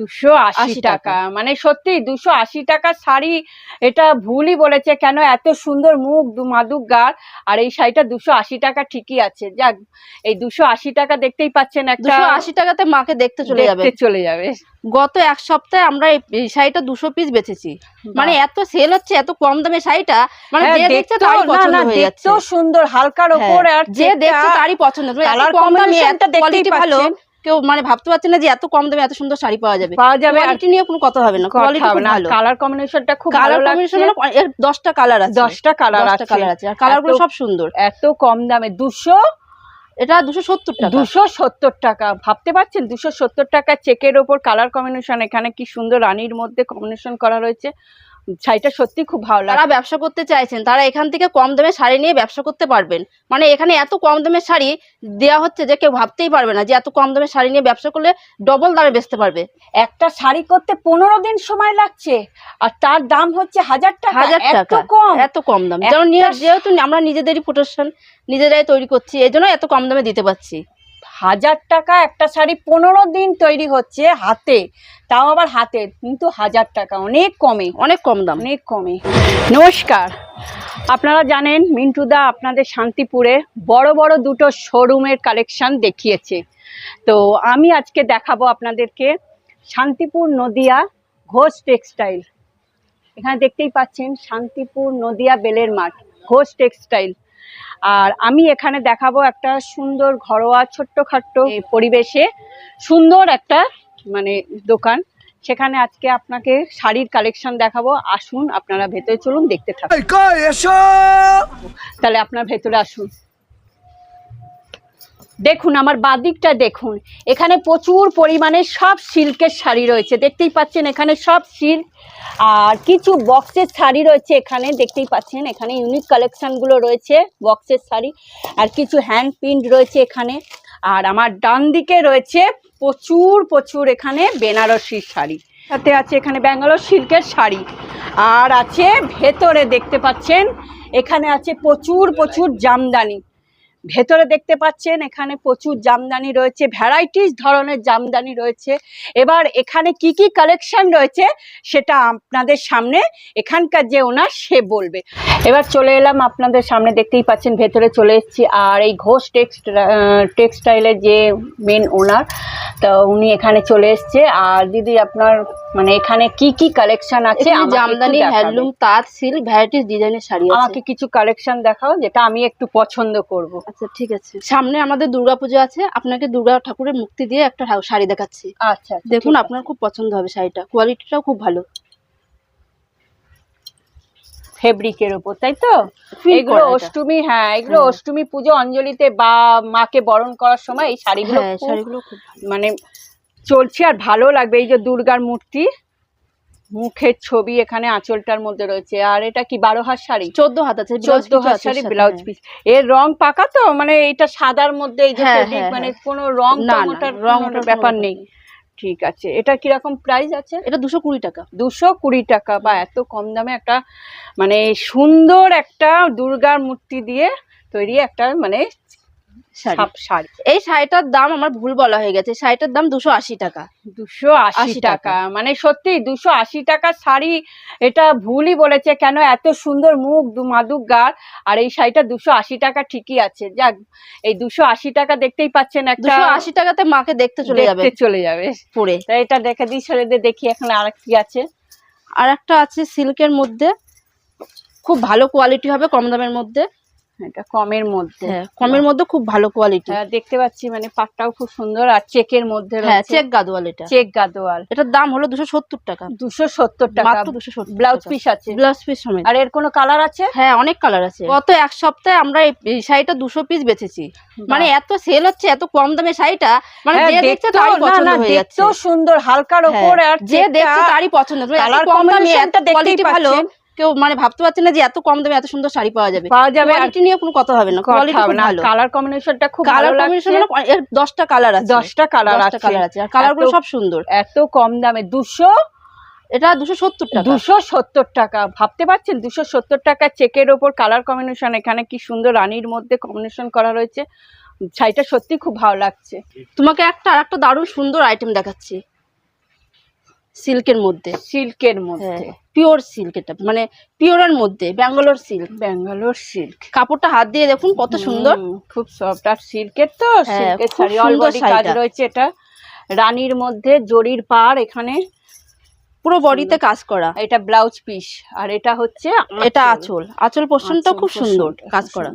দুশো আশি 80 টাকা। টাকা। মানে সত্যি দুশো আশি টাকার শাড়ি এটা ভুলই বলেছে কেন এত সুন্দর মুখ মাদুক আর এই শাড়িটা দুশো আশি টাকা ঠিকই আছে। যাক এই দুশো আশি টাকা দেখতেই পাচ্ছেন একটা আশি টাকাতে মাকে দেখতে চলে যাবে। চলে যাবে। গত এক সপ্তাহে আমরা এই- শাড়িটা দুশো পিস বেচেছি। মানে এত সেল হচ্ছে এত কম দামে শাড়িটা মানে হ্যাঁ, যে দেখছে তারই পছন্দ হয়ে যাচ্ছে। সুন্দর হালকার হ্যাঁ, আর যে দেখছে তারই পছন্দ। কম দামে এত দেখতেই ভালো। কেউ মানে ভাবতে পারছে না যে এত কম দামে এত সুন্দর শাড়ি পাওয়া যাবে। পাওয়া যাবে আর কোয়ালিটি নিয়ে কোনো কথা হবে না। কোয়ালিটি খুব ভালো। কালার কম্বিনেশনটা খুব ভালো কালার কম্বিনেশন লাগছে। এর দশটা কালার আছে। দশটা কালার দশটা আছে। কালার আছে। আর কালারগুলো সব সুন্দর। এত কম দামে দুশো এটা দুশো সত্তর টাকা। দুশো সত্তর টাকা। ভাবতে পারছেন? দুশো সত্তর টাকা চেকের ওপর কালার কম্বিনেশন এখানে কি সুন্দর রানীর মধ্যে কম্বিনেশন করা রয়েছে। শাড়িটা সত্যি খুব ভালো যারা লাগে। ব্যবসা করতে চাইছেন তারা এখান থেকে কম দামে শাড়ি নিয়ে ব্যবসা করতে পারবেন। মানে এখানে এত কম দামের শাড়ি দেওয়া হচ্ছে যে কেউ ভাবতেই পারবে না যে এত কম দামে শাড়ি নিয়ে ব্যবসা করলে ডবল দামে বেচতে পারবে। একটা শাড়ি করতে পনেরো দিন সময় লাগছে আর তার দাম হচ্ছে হাজার টাকা হাজার এত টাকা কম। এত কম দাম। যেমন যেহেতু আমরা নিজেদেরই প্রোটেকশন নিজেরাই তৈরি করছি এই জন্য এত কম দামে দিতে পারছি। হাজার টাকা একটা শাড়ি পনেরো দিন তৈরি হচ্ছে হাতে তাও আবার হাতে কিন্তু হাজার টাকা অনেক কমে অনেক কম দাম। অনেক কমে। নমস্কার আপনারা জানেন মিন্টুদা আপনাদের শান্তিপুরে বড় বড় দুটো শোরুমের কালেকশন দেখিয়েছে। তো আমি আজকে দেখাবো আপনাদেরকে শান্তিপুর নদিয়া ঘোষ টেক্সটাইল এখানে দেখতেই পাচ্ছেন শান্তিপুর নদিয়া বেলের মাঠ ঘোষ টেক্সটাইল আর আমি এখানে দেখাবো একটা সুন্দর ঘরোয়া ছোট্টখাট্ট পরিবেশে সুন্দর একটা মানে দোকান। সেখানে আজকে আপনাকে শাড়ির কালেকশন দেখাবো। আসুন আপনারা ভেতরে চলুন দেখতে থাকুন। তাহলে আপনার ভেতরে আসুন। দেখুন, আমার বাদিকটা দেখুন। এখানে প্রচুর পরিমাণে সব সিল্কের শাড়ি রয়েছে, দেখতেই পাচ্ছেন এখানে সব সিল্ক। আর কিছু বক্সের শাড়ি রয়েছে এখানে, দেখতেই পাচ্ছেন এখানে ইউনিক কালেকশনগুলো রয়েছে বক্সের শাড়ি। আর কিছু হ্যান্ড প্রিন্ট রয়েছে এখানে। আর আমার ডান দিকে রয়েছে প্রচুর প্রচুর এখানে বেনারসি শাড়ি। সাথে আছে এখানে ব্যাঙ্গালোর সিল্কের শাড়ি। আর আছে ভেতরে দেখতে পাচ্ছেন, এখানে আছে প্রচুর প্রচুর জামদানি। ভেতরে দেখতে পাচ্ছেন, এখানে প্রচুর জামদানি রয়েছে ভ্যারাইটিস ধরনের জামদানি রয়েছে। এবার এখানে কি কি কালেকশন রয়েছে, সেটা আপনাদের সামনে এখানকার যে ওনার, সে বলবে। এবার চলে এলাম আপনাদের সামনে, দেখতেই পাচ্ছেন ভেতরে চলে এসেছি। আর এই ঘোষ টেক্সট টেক্সটাইলের যে মেন ওনার তো উনি এখানে চলে এসছে। আর দিদি, আপনার মানে এখানে কি কি কালেকশন আছে? জামদানি হ্যান্ডলুম তাঁত সিল্ক ভ্যারাইটিস ডিজাইনের শাড়ি আছে। আমাকে কিছু কালেকশন দেখাও যেটা আমি একটু পছন্দ করব। আচ্ছা ঠিক আছে। সামনে আমাদের দুর্গাপূজা আছে। আপনাকে দুর্গা ঠাকুরের মুক্তি দিয়ে একটা শাড়ি দেখাচ্ছি। আচ্ছা দেখুন আপনার খুব পছন্দ হবে শাড়িটা। কোয়ালিটিটাও খুব ভালো। ফেব্রিকের উপর তাই তো? এগুলো অষ্টমী হ্যাঁ এগুলো হ্যাঁ। অষ্টমী পুজো অঞ্জলিতে বা মাকে বরণ করার সময় এই শাড়িগুলো হ্যাঁ মানে চলছে আর ভালো লাগবে। এই যে দুর্গার মূর্তি মুখের ছবি এখানে আঁচলটার মধ্যে রয়েছে। আর এটা কি বারো হাত শাড়ি? চোদ্দ হাত আছে চোদ্দ হাত শাড়ি ব্লাউজ পিস এর রং পাকা তো? মানে এটা সাদার মধ্যে এই যে হ্যাঁ, হ্যাঁ, মানে হ্যাঁ। কোনো রং রং ব্যাপার নেই। ঠিক আছে। এটা কীরকম প্রাইস আছে? এটা দুশো কুড়ি টাকা। দুশো কুড়ি টাকা। বা এত কম দামে একটা মানে সুন্দর একটা দুর্গার মূর্তি দিয়ে তৈরি একটা মানে শাড়ি। এই শাড়িটার দাম আমার ভুল বলা হয়ে গেছে শাড়িটার দাম দুশো আশি টাকা। দুশো আশি টাকা। টাকা। মানে সত্যি দুশো আশি টাকার শাড়ি এটা ভুলই বলেছে কেন এত সুন্দর মুখ মাদুক গার আর এই শাড়িটা দুশো আশি টাকা ঠিকই আছে। যাক এই দুশো আশি টাকা দেখতেই পাচ্ছেন একটা দুশো আশি টাকাতে মাকে দেখতে চলে যাবে। চলে যাবে। পরে। এটা দেখে দিই দিয়ে দেখি এখন আর কি আছে। আর একটা আছে সিল্কের মধ্যে। খুব ভালো কোয়ালিটি হবে কম দামের মধ্যে। এটা কমের মধ্যে। হ্যাঁ কমের মধ্যে খুব ভালো কোয়ালিটি হ্যাঁ, দেখতে পাচ্ছি মানে পাটটাও খুব সুন্দর আর চেকের মধ্যে হ্যাঁ চেক গাদোয়াল এটা। চেক গাদোয়াল। এটার দাম হলো দুশো সত্তর টাকা। দুশো সত্তর টাকা। দুশো সত্তর ব্লাউজ পিস আছে। ব্লাউজ পিস সমেত। আর এর কোনো কালার আছে? হ্যাঁ অনেক কালার আছে। গত এক সপ্তাহে আমরা এই- শাড়িটা দুশো পিস বেচেছি। মানে এত সেল হচ্ছে এত কম দামে শাড়িটা মানে যে দেখছে তারই পছন্দ হয়ে যাচ্ছে। সুন্দর হালকার ওপর হ্যাঁ, আর যে দেখছে তারই পছন্দ। কালার কম দামে এত কোয়ালিটি ভালো। কেউ মানে ভাবতে পারছে না যে এত কম দামে এত সুন্দর শাড়ি পাওয়া যাবে। পাওয়া যাবে কোয়ালিটি নিয়ে কোনো কথা হবে না কোয়ালিটি খুব ভালো। কালার কম্বিনেশনটা খুব ভালো কালার কম্বিনেশন এর দশটা কালার আছে। দশটা কালার দশটা আছে। কালার আছে। আর কালারগুলো সব সুন্দর। এত কম দামে দুশো এটা দুশো সত্তর টাকা। দুশো সত্তর টাকা। ভাবতে পারছেন? দুশো সত্তর টাকা চেকের ওপর কালার কম্বিনেশন এখানে কি সুন্দর রানীর মধ্যে কম্বিনেশন করা রয়েছে। শাড়িটা সত্যি খুব ভালো লাগছে। তোমাকে একটা আর একটা দারুণ সুন্দর আইটেম দেখাচ্ছি। সিল্কের মধ্যে। সিল্কের মধ্যে। পিওর সিল্ক এটা মানে পিওরের মধ্যে ব্যাঙ্গালোর সিল্ক। ব্যাঙ্গালোর সিল্ক। কাপড়টা হাত দিয়ে দেখুন কত সুন্দর। খুব সফট। আর সিল্কের তো হ্যাঁ, সিল্কের শাড়ি কাজ রয়েছে এটা। রানীর মধ্যে জরির পাড় এখানে। পুরো বডিতে কাজ করা। এটা ব্লাউজ পিস। আর এটা হচ্ছে এটা আঁচল। আঁচল পোর্শনটা খুব সুন্দর কাজ করা।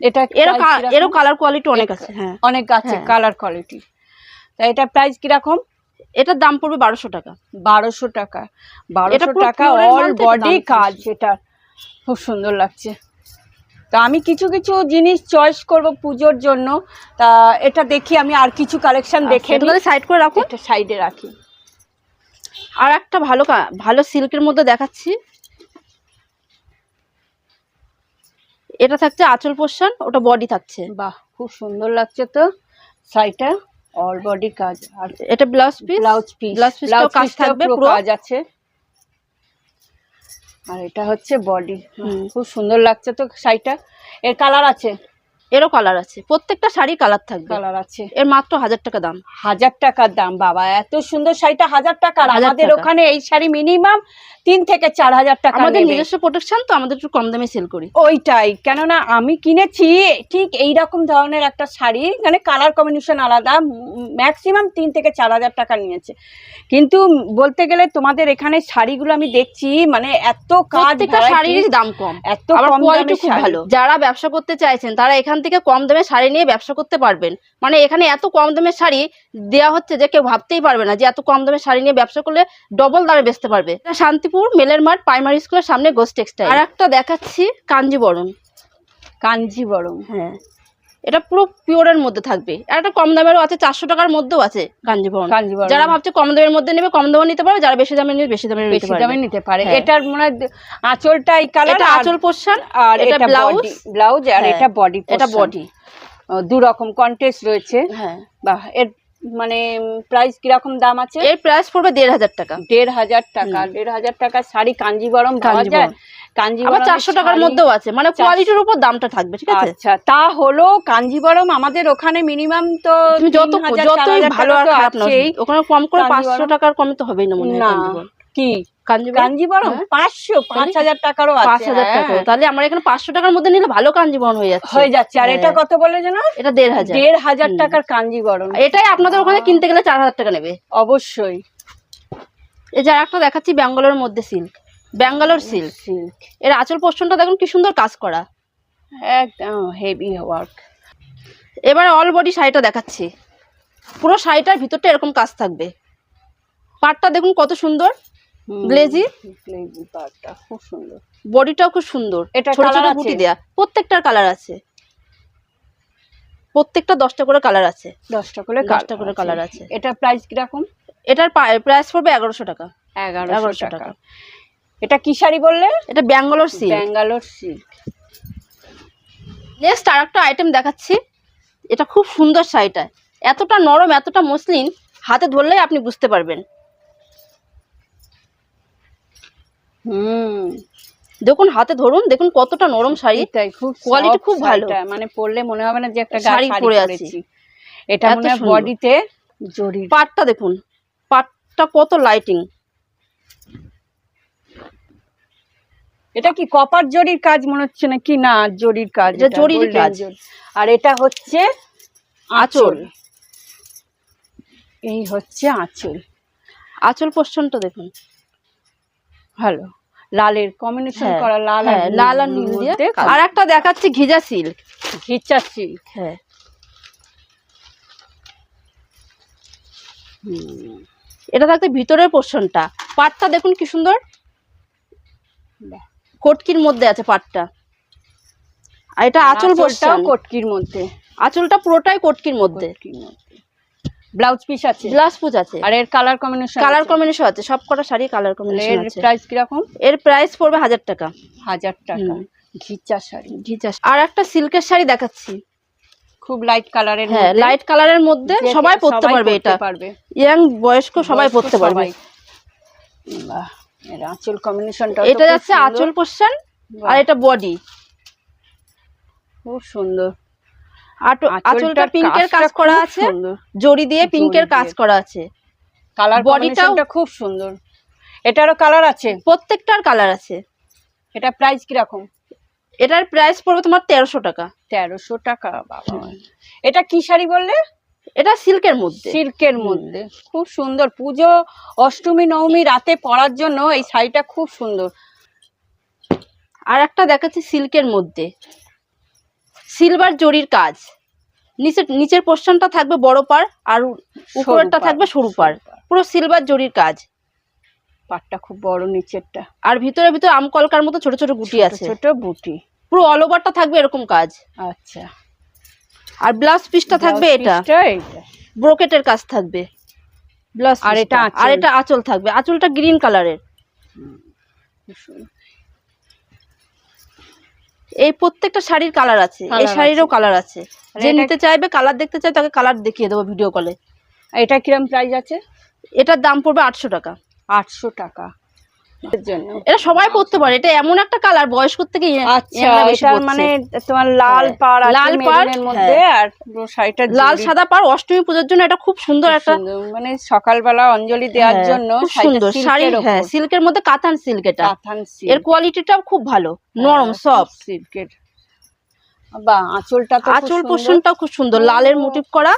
এটা এরও price এরও কালার কোয়ালিটি অনেক আছে হ্যাঁ। অনেক আছে হ্যাঁ। কালার কোয়ালিটি তা এটা প্রাইস কীরকম? এটার দাম পড়বে বারোশো টাকা। বারোশো টাকা। বারোশো টাকা অল বডি কাজ এটা খুব সুন্দর লাগছে। তা আমি কিছু কিছু জিনিস চয়েস করব পুজোর জন্য। তা এটা দেখি আমি আর কিছু কালেকশন দেখে এগুলো সাইড করে রাখো একটা সাইডে রাখি। আর একটা ভালো ভালো সিল্কের মধ্যে দেখাচ্ছি। এটা থাকছে আঁচল পোর্শন ওটা বডি থাকছে। বাহ খুব সুন্দর লাগছে তো শাড়িটা অল বডি কাজ আর এটা blouse piece blouse piece blouse পিসটাও কাজ থাকবে পুরো কাজ আছে। আর এটা হচ্ছে বডি হুম। খুব সুন্দর লাগছে তো শাড়িটা। এর কালার আছে। এরও কালার আছে। প্রত্যেকটা শাড়ি কালার থাকবে। কালার আছে। এর মাত্র হাজার টাকা দাম। হাজার টাকার দাম বাবা এত সুন্দর শাড়িটা হাজার হাজার আমাদের ওখানে এই শাড়ি মিনিমাম তিন থেকে চার হাজার টাকা আমাদের নিজস্ব প্রোটেকশন তো আমাদের একটু কম দামে সেল করি। ওইটাই কেননা আমি কিনেছি ঠিক এই রকম ধরনের একটা শাড়ি মানে কালার কম্বিনেশন আলাদা ম্যাক্সিমাম তিন থেকে চার হাজার টাকা নিয়েছে। কিন্তু বলতে গেলে তোমাদের এখানে শাড়িগুলো আমি দেখছি মানে এত কাজ শাড়ির দাম কম। এত কম খুব ভালো। যারা ব্যবসা করতে চাইছেন তারা এখান থেকে কম দামে শাড়ি নিয়ে ব্যবসা করতে পারবেন। মানে এখানে এত কম দামের শাড়ি দেওয়া হচ্ছে যে কেউ ভাবতেই পারবে না যে এত কম দামে শাড়ি নিয়ে ব্যবসা করলে ডবল দামে বেচতে পারবে। শান্তিপুর মেলের মাঠ প্রাইমারি স্কুলের সামনে গোস্ট টেক্সটাইল আর একটা দেখাচ্ছি কাঞ্জিবরণ কাঞ্জিবরম। হ্যাঁ। এটা পুরো পিওরের মধ্যে থাকবে। আর একটা কম দামেরও আছে চারশো টাকার মধ্যেও আছে কাঞ্জিবরম যারা ভাবছে কম দামের মধ্যে নেবে কম দামে নিতে পারবে যারা বেশি দামে নেবে বেশি দামে বেশি দামে নিতে পারে। হ্যাঁ। এটার মনে হয় আঁচলটা এই কালার এটা আঁচল পোর্শন আর এটা ব্লাউজ ব্লাউজ আর হ্যাঁ, এটা বডি এটা বডি দু রকম কন্টেস্ট রয়েছে। হ্যাঁ। বাহ এর মানে প্রাইস কীরকম দাম আছে? এর প্রাইস পড়বে দেড় হাজার টাকা। দেড় হাজার টাকা। দেড় হাজার টাকা শাড়ি কাঞ্জিবরম পাওয়া যায়। আবার চারশো টাকার মধ্যেও আছে। মানে কোয়ালিটির উপর দামটা থাকবে ঠিক আছে? আচ্ছা তা হলো কাঞ্জিবরম আমাদের ওখানে মিনিমাম তো যত 3000, যতই ভালো আর খারাপ না আছেই। ওখানে কম করে পাঁচশো টাকার কমে তো হবেই না মনে হয় কি? কাঞ্জিবরম? হ্যাঁ। পাঁচশো পাঁচ হাজার টাকারও পাঁচ হাজার টাকা হ্যাঁ। তাহলে আমার এখানে পাঁচশো টাকার মধ্যে নিলে ভালো কাঞ্জিবরম হয়ে যাচ্ছে। হয়ে যাচ্ছে। আর এটা হ্যাঁ। কত বলে যেন? এটা দেড় হাজার। দেড় হাজার টাকার কাঞ্জিবরম। এটাই আপনাদের ওখানে কিনতে গেলে চার হাজার টাকা নেবে। অবশ্যই। এই যে একটা দেখাচ্ছি ব্যাঙ্গালোর মধ্যে সিল্ক ব্যাঙ্গালোর সিল্ক সিল্ক এর আঁচল পোর্শনটা দেখুন কি সুন্দর কাজ করা। একদম হেভি ওয়ার্ক এবারে অল বডি শাড়িটা দেখাচ্ছি। পুরো শাড়িটার ভিতরটা এরকম কাজ থাকবে। পাটটা দেখুন কত সুন্দর। গ্লেজি গ্লেজি পাড়টা খুব সুন্দর। বডিটাও খুব সুন্দর। এটা ছোট ছোট বুটি? দেয়া। প্রত্যেকটার কালার আছে। প্রত্যেকটা দশটা করে কালার আছে। দশটা করে দশটা করে কালার আছে। এটার প্রাইস কীরকম? এটার প্রাইস পড়বে এগারোশো টাকা। এগারোশো টাকা। এটা কি শাড়ি বললে? এটা Bangalore silk Bangalore silk next আর একটা আইটেম দেখাচ্ছি। এটা খুব সুন্দর শাড়িটা। এতটা নরম এতটা মসলিন হাতে ধরলেই আপনি বুঝতে পারবেন। হুম। দেখুন হাতে ধরুন দেখুন কতটা নরম শাড়ি। খুব কোয়ালিটি খুব ভালো। মানে পরলে মনে হবে না যে একটা শাড়ি পরে আছি। এটা মনে হয় বডিতে জরি পাটটা দেখুন পাটটা কত লাইটিং এটা কি কপার জরির কাজ মনে হচ্ছে না কি না জরির কাজ এটা জরির কাজ। আর এটা হচ্ছে আঁচল। এই হচ্ছে আঁচল। আঁচল পোর্শনটা দেখুন। ভালো লালের কম্বিনেশন হ্যাঁ, করা লাল হ্যাঁ, লাল আর নীল দিয়ে আর একটা দেখাচ্ছি ঘিজা সিল্ক ঘিচা সিল্ক হ্যাঁ। এটা থাকতে ভিতরের পোর্শনটা পাটটা দেখুন কি সুন্দর। কটকির মধ্যে আছে পাটটা। আর এটা আঁচল পোর্শন কটকির মধ্যে। আঁচলটা পুরোটাই কটকির মধ্যে। ব্লাউজ পিস আছে। ব্লাউজ পুজ আছে। আর এর কালার কম্বিনেশন কালার কম্বিনেশন আছে। সব কটা শাড়ি কালার কম্বিনেশন এর প্রাইস কীরকম? এর প্রাইস পড়বে হাজার টাকা। হাজার টাকা। হুম। ঘিচা শাড়ি। ঘিচা আর একটা সিল্কের শাড়ি দেখাচ্ছি। খুব লাইট কালারের হ্যাঁ লাইট কালারের মধ্যে সবাই পরতে পারবে এটা। পারবে। ইয়াং বয়স্ক সবাই পরতে পারবে। বাহ। এর আঁচল কম্বিনেশনটা এটা যাচ্ছে আঁচল পোর্শন আর এটা বডি খুব সুন্দর। আঁচলটা পিঙ্কের কাজ করা আছে। জড়ি দিয়ে পিঙ্কের কাজ করা আছে। কালার বডিটাও খুব সুন্দর। এটারও কালার আছে? প্রত্যেকটার কালার আছে। এটা প্রাইস কীরকম? এটার প্রাইস পড়বে তোমার তেরোশো টাকা। তেরোশো টাকা বাবা। এটা কি শাড়ি বললে? এটা সিল্কের মধ্যে। সিল্কের মধ্যে। খুব সুন্দর। পুজো অষ্টমী নবমী রাতে পরার জন্য এই শাড়িটা খুব সুন্দর। আর একটা দেখাচ্ছি সিল্কের মধ্যে। সিলভার জরির কাজ। নিচের নিচের পোর্শনটা থাকবে বড় পার আর উপরেরটা থাকবে সরু পার পুরো সিলভার জরির কাজ। পাটটা খুব বড় নিচেরটা। আর ভিতরে ভিতরে আম কলকার মতো ছোট ছোট গুটি আছে। ছোট বুটি পুরো অল ওভারটা থাকবে এরকম কাজ। আচ্ছা। আর ব্লাউজ পিসটা থাকবে এটা। ব্রোকেটের কাজ থাকবে। ব্লাউজ আর এটা আর আঁচল। এটা আঁচল থাকবে। আঁচলটা গ্রিন কালারের এই প্রত্যেকটা শাড়ির কালার আছে। এই শাড়িরও কালার আছে। যে নিতে চাইবে কালার দেখতে চাই তাকে কালার দেখিয়ে দেবো ভিডিও কলে এটা কিরম প্রাইস আছে? এটার দাম পড়বে আটশো টাকা। আটশো টাকা। জন্য। এটা সবাই পরতে পারে এটা এমন একটা কালার বয়স্ক থেকে ইয়ে- আচ্ছা। মানে তোমার লাল হ্যাঁ, পাড় লাল পাড়, মধ্যে আর শাড়িটা লাল সাদা পার অষ্টমী পুজোর জন্য এটা খুব সুন্দর একটা মানে সকালবেলা অঞ্জলি দেওয়ার হ্যাঁ, জন্য সুন্দর। শাড়ি হ্যাঁ সিল্কের মধ্যে কাতান সিল্ক এটা। কাতান। এর কোয়ালিটিটাও খুব ভালো নরম হ্যাঁ, সফট silk-এর। বাহ আঁচলটা তো আঁচল। পোর্শনটাও খুব সুন্দর লালের মোটিভ করা।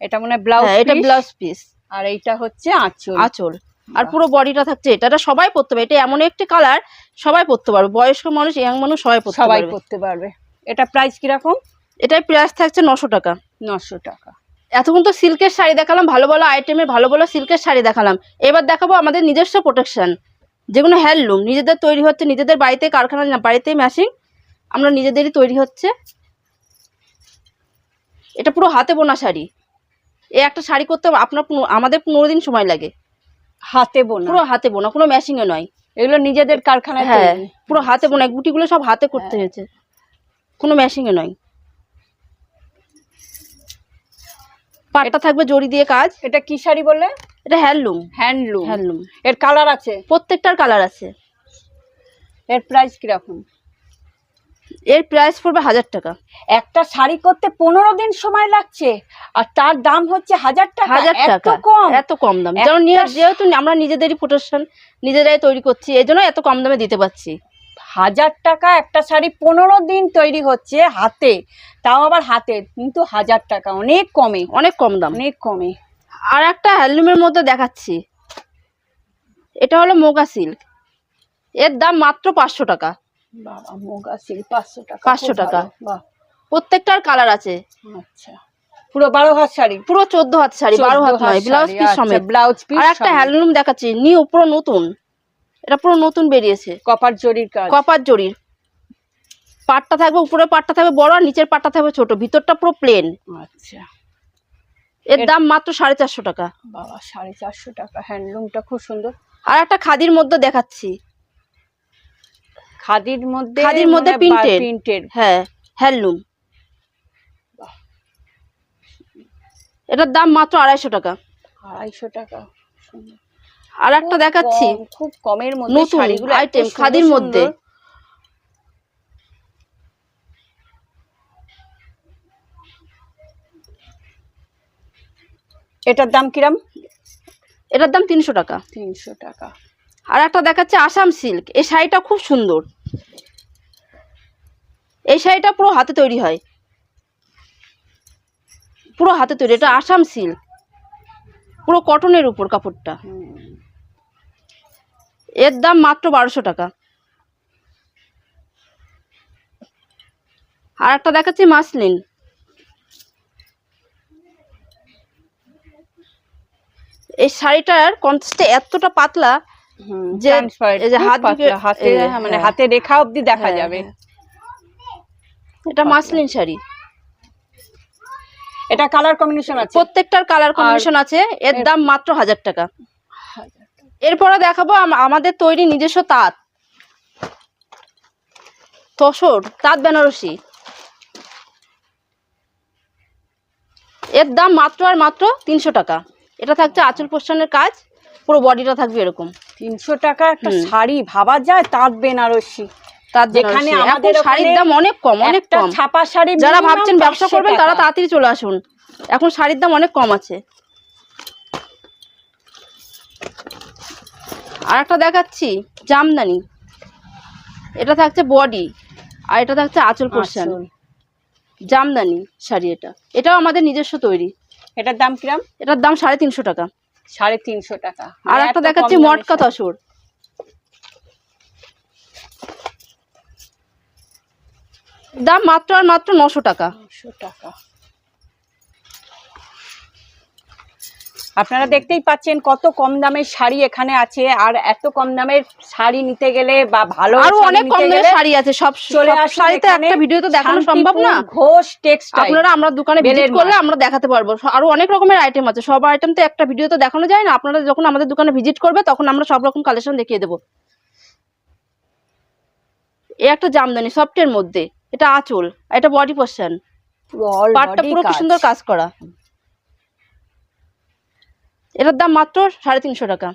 এটা মানে ব্লাউজ হ্যাঁ এটা ব্লাউজ পিস আর এইটা হচ্ছে আঁচল। আঁচল। আর পুরো বডিটা থাকছে এটা। এটা সবাই পরতে পারে এটা এমন একটি কালার সবাই পরতে পারবে। বয়স্ক মানুষ ইয়াং মানুষ সবাই পরতে সবাই পারবে। পারবে। এটা প্রাইস কীরকম? এটার প্রাইস থাকছে নশো টাকা। নশো টাকা। এতক্ষণ তো সিল্কের শাড়ি দেখালাম ভালো ভালো আইটেমের ভালো ভালো সিল্কের শাড়ি দেখালাম। এবার দেখাবো আমাদের নিজস্ব প্রোটেকশন যেগুলো হ্যান্ডলুম নিজেদের তৈরি হচ্ছে নিজেদের বাড়িতে কারখানা না বাড়িতেই ম্যাশিং আমরা নিজেদেরই তৈরি হচ্ছে। এটা পুরো হাতে বোনা শাড়ি। এ একটা শাড়ি করতে আপনার আমাদের পনেরো দিন সময় লাগে। হাতে বোনা। পুরো হাতে বোনা কোনো ম্যাশিংয়ে নয়। এগুলো নিজেদের কারখানায় হ্যাঁ। পুরো হাতে বোনা গুটিগুলো সব হাতে করতে হ্যাঁ। হয়েছে। কোনো মেশিনে নয়। পাটটা থাকবে জড়ি দিয়ে কাজ। এটা কি শাড়ি বললে এটা হ্যান্ডলুম হ্যান্ডলুম হ্যান্ডলুম এর কালার আছে? প্রত্যেকটার কালার আছে। এর প্রাইস কীরকম? এর প্রাইস পড়বে হাজার টাকা। একটা শাড়ি করতে পনেরো দিন সময় লাগছে আর তার দাম হচ্ছে হাজার টাকা হাজার টাকা কম। এত কম দাম। যেমন যেহেতু আমরা নিজেদেরই প্রোটেকশন নিজেরাই তৈরি করছি এই জন্য এত কম দামে দিতে পারছি। হাজার টাকা একটা শাড়ি পনেরো দিন তৈরি হচ্ছে হাতে তাও আবার হাতে কিন্তু হাজার টাকা অনেক কমে। অনেক কম দাম। অনেক কমে। আর একটা হ্যান্ডলুমের মধ্যে দেখাচ্ছি। এটা হলো মোগা সিল্ক। এর দাম মাত্র পাঁচশো টাকা। বাবা মুগা সিল্ক পাঁচশো টাকা 500 টাকা। বাহ। প্রত্যেকটার কালার আছে। আচ্ছা। পুরো বারো হাত শাড়ি? পুরো চোদ্দ হাত শাড়ি বারো হাত নয় ব্লাউজ পিস সমেত। ব্লাউজ পিস আর একটা হ্যান্ডলুম দেখাচ্ছি নিউ পুরো নতুন। এটা পুরো নতুন বেরিয়েছে। কপার জরির কাজ। কপার জরির। পাটটা থাকবে উপরে পাটটা থাকবে বড় আর নিচের পাটটা থাকবে ছোট। ভিতরটা পুরো প্লেন আচ্ছা। এর এর- দাম মাত্র সাড়ে চারশো টাকা। বাবা সাড়ে চারশো টাকা। হ্যান্ডলুমটা খুব সুন্দর। আর একটা খাদির মধ্যে দেখাচ্ছি। খাদির মধ্যে খাদির মধ্যে printed। প্রিন্টেড হ্যাঁ হ্যান্ডলুম। এটার দাম মাত্র আড়াইশো টাকা। আড়াইশো টাকা। আর একটা দেখাচ্ছি। খুব কমের মধ্যে নতুন শাড়িগুলো আইটেম খাদির মধ্যে। এটার দাম কিরাম? এটার দাম তিনশো টাকা। তিনশো টাকা। আর একটা দেখাচ্ছে আসাম সিল্ক। এই শাড়িটা খুব সুন্দর। এই শাড়িটা পুরো হাতে তৈরি হয়। পুরো হাতে তৈরি। এটা আসাম সিল্ক। পুরো কটনের উপর কাপড়টা। এর দাম মাত্র বারোশো টাকা। আর একটা দেখাচ্ছি মাসলিন। এই শাড়িটার কনসেপ্টে এতটা পাতলা যে- হাত হাতে মানে হ্যাঁ। হাতে রেখা অবধি দেখা হ্যাঁ, যাবে। হ্যাঁ। এটা মাসলিন শাড়ি। এটা কালার কম্বিনেশন আছে। প্রত্যেকটার কালার কম্বিনেশন আছে এর এর- দাম মাত্র হাজার টাকা। এরপরে দেখাবো আমাদের তৈরি নিজস্ব তাঁত। তসর তাঁত বেনারসি। এর দাম মাত্র আর মাত্র তিনশো টাকা। এটা থাকছে আঁচল পোষণের কাজ। পুরো বডিটা থাকবে এরকম। তিনশো টাকা একটা শাড়ি ভাবা যায় তাঁত বেনারসি। তার যেখানে আমাদের শাড়ির দাম অনেক কম অনেক কম। ছাপা শাড়ি যারা ভাবছেন ব্যবসা করবেন তারা তাড়াতাড়ি চলে আসুন। এখন শাড়ির দাম অনেক কম আছে। আর একটা দেখাচ্ছি জামদানি। এটা থাকছে বডি আর এটা থাকছে আঁচল পোর্শন জামদানি শাড়ি এটা। এটাও আমাদের নিজস্ব তৈরি। এটার দাম কিরাম? এটার দাম সাড়ে তিনশো টাকা। সাড়ে তিনশো টাকা। আর মানে একটা দেখাচ্ছি মটকা তসর। দাম মাত্র আর মাত্র নশো টাকা। নশো টাকা। আপনারা দেখতেই পাচ্ছেন কত কম দামের শাড়ি এখানে আছে আর এত কম দামের শাড়ি নিতে গেলে বা ভালো আরও অনেক কম দামের শাড়ি আছে সব চলে শাড়িতে একটা ভিডিও তো দেখানো সম্ভব না। ঘোষ টেক্সটাইল। আপনারা আমরা দোকানে ভিজিট করলে আমরা দেখাতে পারব। আরও অনেক রকমের আইটেম আছে। সব আইটেম তো একটা ভিডিও তো দেখানো যায় না। আপনারা যখন আমাদের দোকানে ভিজিট করবে তখন আমরা সব রকম কালেকশন দেখিয়ে দেবো। এ একটা জামদানি সফটের মধ্যে। এটা আঁচল। এটা বডি পোর্শন all পাটটা পুরো কি সুন্দর কাজ করা। এটার দাম মাত্র সাড়ে তিনশো টাকা।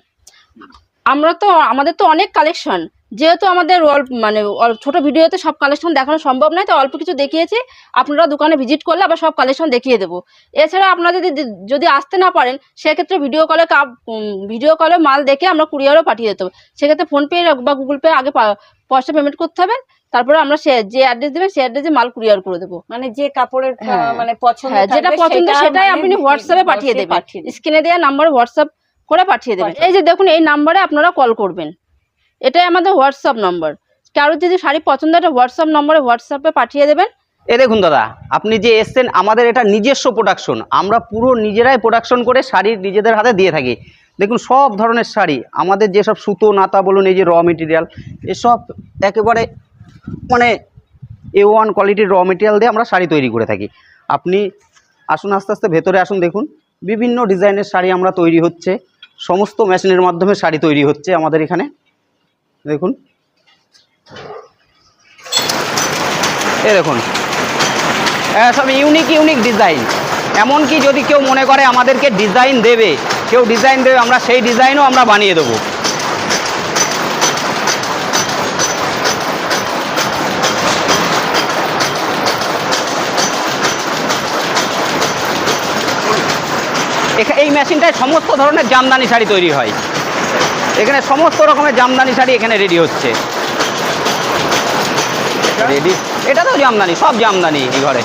আমরা তো, আমাদের তো অনেক কালেকশন যেহেতু আমাদের অল্প মানে ছোট ভিডিওতে সব কালেকশন দেখানো সম্ভব নয়, তো অল্প কিছু দেখিয়েছি। আপনারা দোকানে ভিজিট করলে আবার সব কালেকশন দেখিয়ে দেবো। এছাড়া আপনারা যদি যদি আসতে না পারেন, সেক্ষেত্রে ভিডিও কলে কাপ ভিডিও কলে মাল দেখে আমরা কুরিয়ারও পাঠিয়ে দিতে হবে। সেক্ষেত্রে ফোনপে বা গুগল পে আগে পয়সা পেমেন্ট করতে হবে। তারপরে আমরা যে অ্যাড্রেস দেবেন সেই অ্যাড্রেসে মাল কুরিয়ার করে দেবো। মানে যে কাপড়ের হ্যাঁ। মানে পছন্দ হ্যাঁ যেটা পছন্দ সেটাই মানে আপনি হোয়াটসঅ্যাপে পাঠিয়ে দেবেন। স্ক্রিনে দেওয়া নাম্বারে হোয়াটসঅ্যাপ করে পাঠিয়ে দেবেন। এই যে দেখুন এই নাম্বারে আপনারা কল করবেন। এটাই আমাদের হোয়াটসঅ্যাপ নাম্বার কারোর যদি শাড়ি পছন্দ হয় হোয়াটসঅ্যাপ নম্বরে হোয়াটসঅ্যাপে পাঠিয়ে দেবেন। এ দেখুন দাদা আপনি যে এসছেন আমাদের এটা নিজস্ব প্রোডাকশন আমরা পুরো নিজেরাই প্রোডাকশন করে শাড়ি নিজেদের হাতে দিয়ে থাকি। দেখুন সব ধরনের শাড়ি আমাদের যেসব সুতো নাতা বলুন এই যে র মেটেরিয়াল এসব একেবারে মানে এ ওয়ান কোয়ালিটির র মেটেরিয়াল দিয়ে আমরা শাড়ি তৈরি করে থাকি। আপনি আসুন, আস্তে আস্তে ভেতরে আসুন, দেখুন। বিভিন্ন ডিজাইনের শাড়ি আমরা তৈরি হচ্ছে। সমস্ত মেশিনের মাধ্যমে শাড়ি তৈরি হচ্ছে আমাদের এখানে। দেখুন। এ দেখুন। সব ইউনিক ইউনিক ডিজাইন এমনকি যদি কেউ মনে করে আমাদেরকে ডিজাইন দেবে, কেউ ডিজাইন দেবে, আমরা সেই ডিজাইনও আমরা বানিয়ে দেবো। এই মেশিনটায় সমস্ত ধরনের জামদানি শাড়ি তৈরি হয়। এখানে সমস্ত রকমের জামদানি শাড়ি এখানে রেডি হচ্ছে। রেডি এটা তো জামদানি, সব জামদানি এই ঘরে।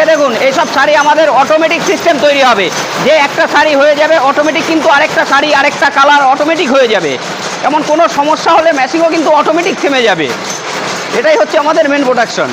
এ দেখুন, এইসব শাড়ি আমাদের অটোমেটিক সিস্টেম তৈরি হবে। যে একটা শাড়ি হয়ে যাবে অটোমেটিক কিন্তু আরেকটা শাড়ি, আরেকটা কালার অটোমেটিক হয়ে যাবে। এমন কোনো সমস্যা হলে মেশিনও কিন্তু অটোমেটিক থেমে যাবে। এটাই হচ্ছে আমাদের মেন প্রোডাকশন